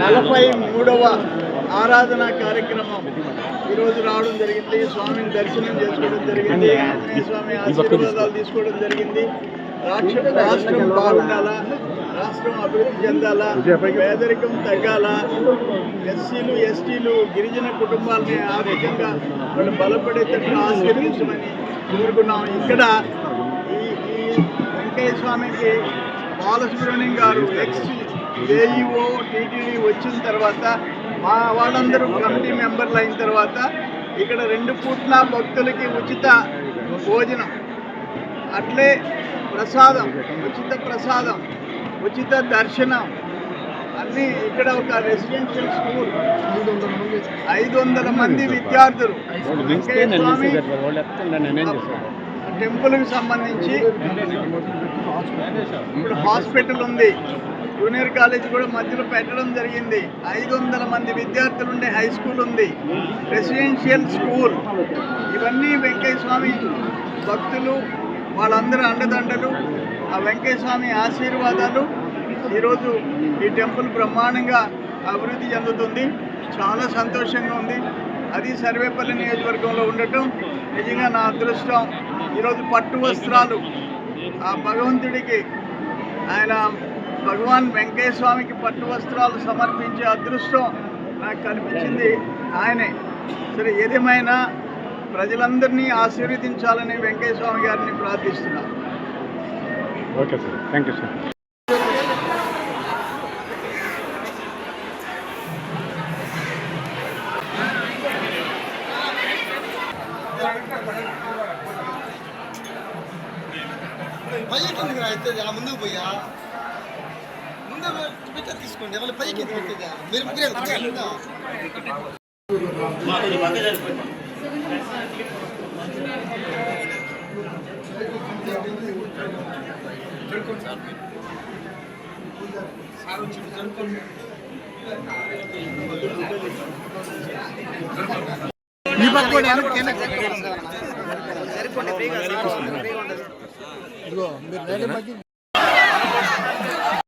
నలభై మూడవ ఆరాధన కార్యక్రమం ఈరోజు రావడం జరిగింది. స్వామిని దర్శనం చేసుకోవడం జరిగింది. ఆంజనేయ స్వామి ఆశీర్వాదాలు తీసుకోవడం జరిగింది. రాష్ట్రం బాగుండాలా? రాష్ట్రం అభివృద్ధి చెందాలా? పేదరికం తగ్గాలా? ఎస్సీలు ఎస్టీలు గిరిజన కుటుంబాలని ఆర్థికంగా వాళ్ళు బలపడేటట్టు ఆశీర్వదించమని కోరుకున్నాం. ఇక్కడ ఈ ఈ వెంకయ్య స్వామికి బాలసుబ్రహ్మణ్యం గారు ఎక్స్ ఏఈఓ టీటీడీ వచ్చిన తర్వాత మా వాళ్ళందరూ కమిటీ మెంబర్లు అయిన తర్వాత ఇక్కడ రెండు పూట్ల భక్తులకి ఉచిత భోజనం. అట్లే ప్రసాదం ఉచిత ప్రసాదం ఉచిత దర్శనం. అన్నీ ఇక్కడ ఒక రెసిడెన్షియల్ స్కూల్. ఐదు వందల మంది విద్యార్థులు. టెంపుల్కి సంబంధించి ఇప్పుడు హాస్పిటల్ ఉంది. జూనియర్ కాలేజ్ కూడా మధ్యలో పెట్టడం జరిగింది. ఐదు వందల మంది విద్యార్థులు ఉండే హై స్కూల్ ఉంది. Residential school. ఇవన్నీ వెంకయ్య స్వామి భక్తులు వాళ్ళందరూ అండదండలు ఆ వెంకయ్య స్వామి ఆశీర్వాదాలు ఈరోజు ఈ టెంపుల్ బ్రహ్మాండంగా అభివృద్ధి చెందుతుంది. చాలా సంతోషంగా ఉంది. అది సర్వేపల్లి నియోజకవర్గంలో ఉండటం నిజంగా నా అదృష్టం. ఈరోజు పట్టు వస్త్రాలు ఆ భగవంతుడికి ఆయన భగవాన్ వెంకయ్య స్వామికి పట్టు వస్త్రాలు సమర్పించే అదృష్టం నాకు కనిపించింది. ఆయనే. సరే ఏదేమైనా ప్రజలందరినీ ఆశీర్వదించాలని వెంకయ్య స్వామి గారిని ప్రార్థిస్తున్నాను. Okay sir. Thank you sir అవుతుంది ఆ ముందుకు పోయా ముందు పిక్చర్ తీసుకోండి. ఎవరు పైకి ఎందుకు అవుతుందా మీరు ముగ్గురే కదా ఈ పక్క కూడా వెనక్కి సరిపోండి ఫ్రీగా ఇదిగో మీరు